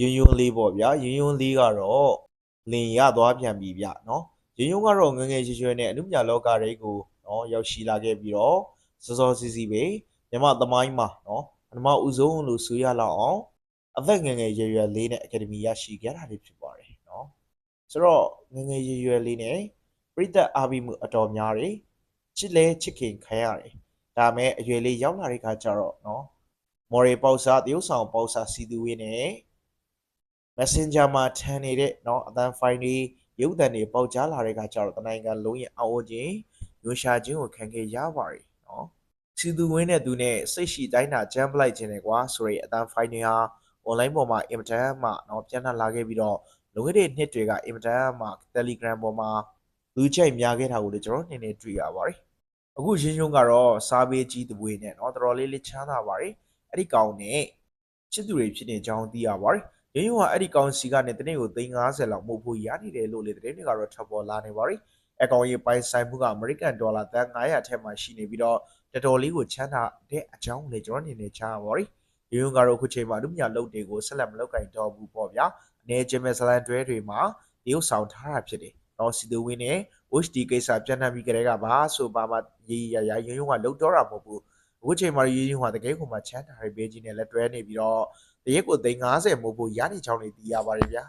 ယွန်းယွန်းလေးပေါ့ဗျာယွန်းယွန်းလေးကတော့လင်ရသွားပြန်ပြီဗျနော်ယွန်းယွန်းကတော့ငယ်ငယ်ရွယ်ရွယ်နဲ့အနုပညာလောကတွေကိုနော်ရောက်ရှိလာခဲ့ပြီးတော့စောစောစီးစီးပဲမြမသမိုင်းမှာနော်ပထမဦးဆုံးလို့ဆိုရလောက်အောင်အသက်ငယ်ငယ်ရွယ်ရွယ်လေးနဲ့အကယ်ဒမီရရှိခဲ့တာလေးဖြစ်ပါတယ်နော်ဆိုတော့ငယ်ငယ်ရွယ်ရွယ်လေးနဲ့ပြိသက်အားပြီးမှုအတော်များတယ်ချစ်လဲချစ်ခင်ခံရတယ်ဒါမဲ့အရွယ်လေးရောက်လာတဲ့ခါကျတော့နော်မော်ရီပေါစာတရုတ်ဆောင်ပေါစာစီသူဝင်းနဲ့ Messenger မှာထန်နေတဲ့เนาะအတန်း file တွေရုပ်သံတွေပေါက်ကြားလာတဲ့အခါကျတော့တနိုင်ငံလုံးရဲ့အော်ခြင်းရွှရှာခြင်းကိုခံခဲ့ရပါတယ်เนาะစီသူဝင်းနဲ့သူနဲ့စိတ်ရှိတိုင်းတာကြမ်းပလိုက်ခြင်းနဲ့ကွာဆိုရဲအတန်း file တွေဟာ online ပေါ်မှာအင်မတန်မှเนาะပြန်နှံ့လာခဲ့ပြီးတော့လွန်ခဲ့တဲ့နှစ်တွေကအင်မတန်မှ Telegram ပေါ်မှာလူချိတ်များခဲ့တာကိုလည်းကျွန်တော်နေနေတွေ့ရပါတယ်အခုရင်းရုံကတော့စားပေးကြီးတပွေနဲ့เนาะတော်တော်လေးလေးချမ်းသာပါတယ်အဲ့ဒီကောင်နဲ့ချစ်သူတွေဖြစ်နေကြောင်းသိရပါတယ် ရင်းရုံကအဲ့ဒီကောင်စီကနေတနေ့ကို350လောက်မှုဖို့ရနေတယ်လို့လေသတင်းတွေကတော့ထပ်ပေါ်လာနေပါပြီအကောင်ကြီးပိုင်ဆိုင်မှုကအမေရိကန်ဒေါ်လာတန်900ထက်မှရှိနေပြီးတော့တော်တော်လေးကိုချမ်းသာတဲ့အကြောင်းကိုလေကျွန်တော်အနေနဲ့ချားပါပါရင်းရုံကတော့အခုချိန်မှာလူမြလုပ်တွေကိုဆက်လက်မလုပ်ကင်တော့ဘူးပေါ့ဗျာအနေချင်းမဲ့ဇလန်တွဲတွေမှာတရုပ်ဆောင်ထားတာဖြစ်တယ်တော့စီသူဝင်းနဲ့ HD ကိစ္စပြန်နှံပြီးကြတဲ့ကပါဆိုပါမှရေးရရရင်းရုံကလုံတော့တာမဟုတ်ဘူး အခုချိန်မှာရင်းရုံကတကယ်ကိုမှချမ်းသာတဲ့ဘေးကြီးနဲ့လက်တွဲနေပြီးတော့တရက်ကို350မို့ဖို့ရနေချောင်းနေတည်ရပါတယ်ဗျာ